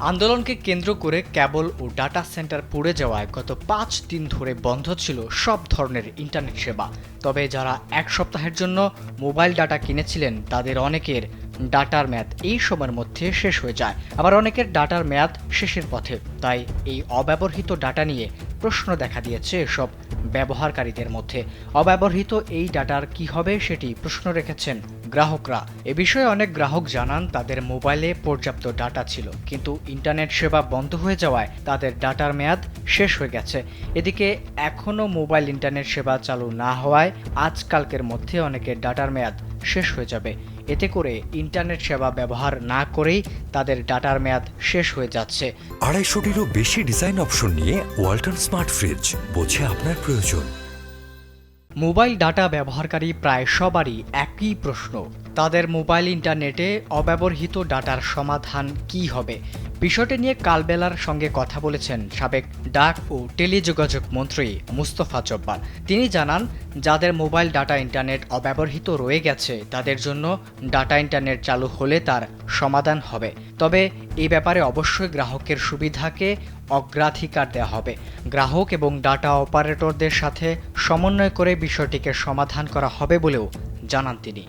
আন্দোলনকে কেন্দ্র করে ক্যাবল ও ডাটা সেন্টার পড়ে যাওয়ায় গত পাঁচ দিন ধরে বন্ধ ছিল সব ধরনের ইন্টারনেট সেবা। তবে যারা এক সপ্তাহের জন্য মোবাইল ডাটা কিনেছিলেন, তাদের অনেকের ডাটার মেয়াদ এই সময়ের মধ্যে শেষ হয়ে যায়। আবার অনেকের ডাটার মেয়াদ শেষের পথে। তাই এই অব্যবহৃত ডাটা নিয়ে প্রশ্ন দেখা দিয়েছে এসব ব্যবহারকারীদের মধ্যে। অব্যবহৃত এই ডাটার কি হবে সেটি প্রশ্ন রেখেছেন গ্রাহকরা। এ বিষয়ে অনেক গ্রাহক জানান, তাদের মোবাইলে পর্যাপ্ত ডাটা ছিল, কিন্তু ইন্টারনেট সেবা বন্ধ হয়ে যাওয়ায় তাদের ডাটার মেয়াদ শেষ হয়ে গেছে। এদিকে, এখনও মোবাইল ইন্টারনেট সেবা চালু না হওয়ায় আজকালকের মধ্যে অনেকের ডাটার মেয়াদ শেষ হয়ে যাবে। এতে করে ইন্টারনেট সেবা ব্যবহার না করেই তাদের ডাটার মেয়াদ শেষ হয়ে যাচ্ছে। আড়াইশোটিরও বেশি ডিজাইন অপশন নিয়ে ওয়ালটন স্মার্ট ফ্রিজ বোঝে আপনার প্রয়োজন। মোবাইল ডাটা ব্যবহারকারী প্রায় সবারই একই প্রশ্ন। তাদের মোবাইল ইন্টারনেটে অব্যবহৃত ডাটার সমাধান কি হবে? বিষয়টি নিয়ে কালবেলার সঙ্গে কথা বলেছেন সাবেক ডাক ও টেলিযোগাযোগ মন্ত্রী মুস্তফা জব্বার। তিনি জানান, যাদের মোবাইল ডাটা ইন্টারনেট অব্যবহৃত রয়ে গেছে, তাদের জন্য ডাটা ইন্টারনেট চালু হলে তার সমাধান হবে। তবে এই ব্যাপারে অবশ্যই গ্রাহকের সুবিধাকে অগ্রাধিকার দেওয়া হবে। গ্রাহক এবং ডাটা অপারেটরদের সাথে সমন্বয় করে বিষয়টিকে সমাধান করা হবে বলেও জানান তিনি।